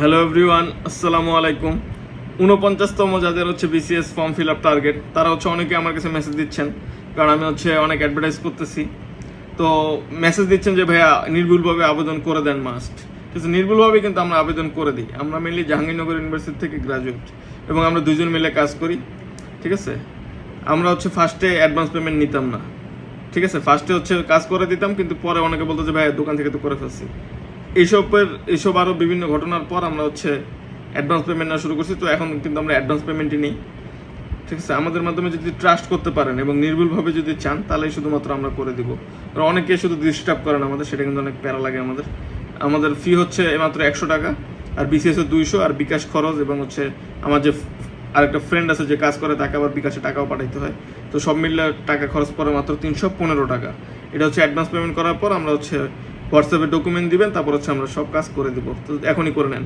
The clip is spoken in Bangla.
হ্যালো এভরিওয়ান আসসালামু আলাইকুম উনপঞ্চাশতম যাদের হচ্ছে BCS form fill up target তারা হচ্ছে অনেকে আমার কাছে মেসেজ দিচ্ছেন, কারণ আমি হচ্ছে অনেক অ্যাডভার্টাইজ করতেছি। তো মেসেজ দিচ্ছেন যে, ভাইয়া, নির্ভুলভাবে আবেদন করে দেন মাস্ট ঠিক আছে, নির্ভুলভাবে কিন্তু আমরা আবেদন করে দিই। আমরা মেনলি জাহাঙ্গীরনগর ইউনিভার্সিটি থেকে গ্রাজুয়েট এবং আমরা দুজন মিলে কাজ করি। ঠিক আছে? আমরা হচ্ছে ফার্স্টে অ্যাডভান্স পেমেন্ট নিতাম না। ঠিক আছে? ফার্স্টে হচ্ছে কাজ করে দিতাম, কিন্তু পরে অনেকে বলতো যে ভাই দোকান থেকে তো করে ফেলছি। এইসবের এইসব আরও বিভিন্ন ঘটনার পর আমরা হচ্ছে অ্যাডভান্স পেমেন্ট না শুরু করছি। তো এখন কিন্তু আমরা অ্যাডভান্স পেমেন্টই নিই। ঠিক আছে? আমাদের মাধ্যমে যদি ট্রাস্ট করতে পারেন এবং নির্ভুলভাবে যদি চান, তাহলেই শুধুমাত্র আমরা করে দিব। আর অনেকে শুধু ডিস্টার্ব করেন আমাদের, সেটা কিন্তু অনেক প্যারা লাগে আমাদের। আমাদের ফি হচ্ছে মাত্র একশো টাকা, আর বিসিএস দুইশো, আর বিকাশ খরচ এবং হচ্ছে আমার যে আরেকটা ফ্রেন্ড আছে যে কাজ করে, তাকে আবার বিকাশে টাকাও পাঠাইতে হয়। তো সব মিললে টাকা খরচ পড়ে মাত্র তিনশো পনেরো টাকা। এটা হচ্ছে অ্যাডভান্স পেমেন্ট করার পর আমরা হচ্ছে হোয়াটসঅ্যাপে ডকুমেন্ট দিবেন তারপর হচ্ছে আমরা সব কাজ করে দেবো। তো এখনই করে নেন।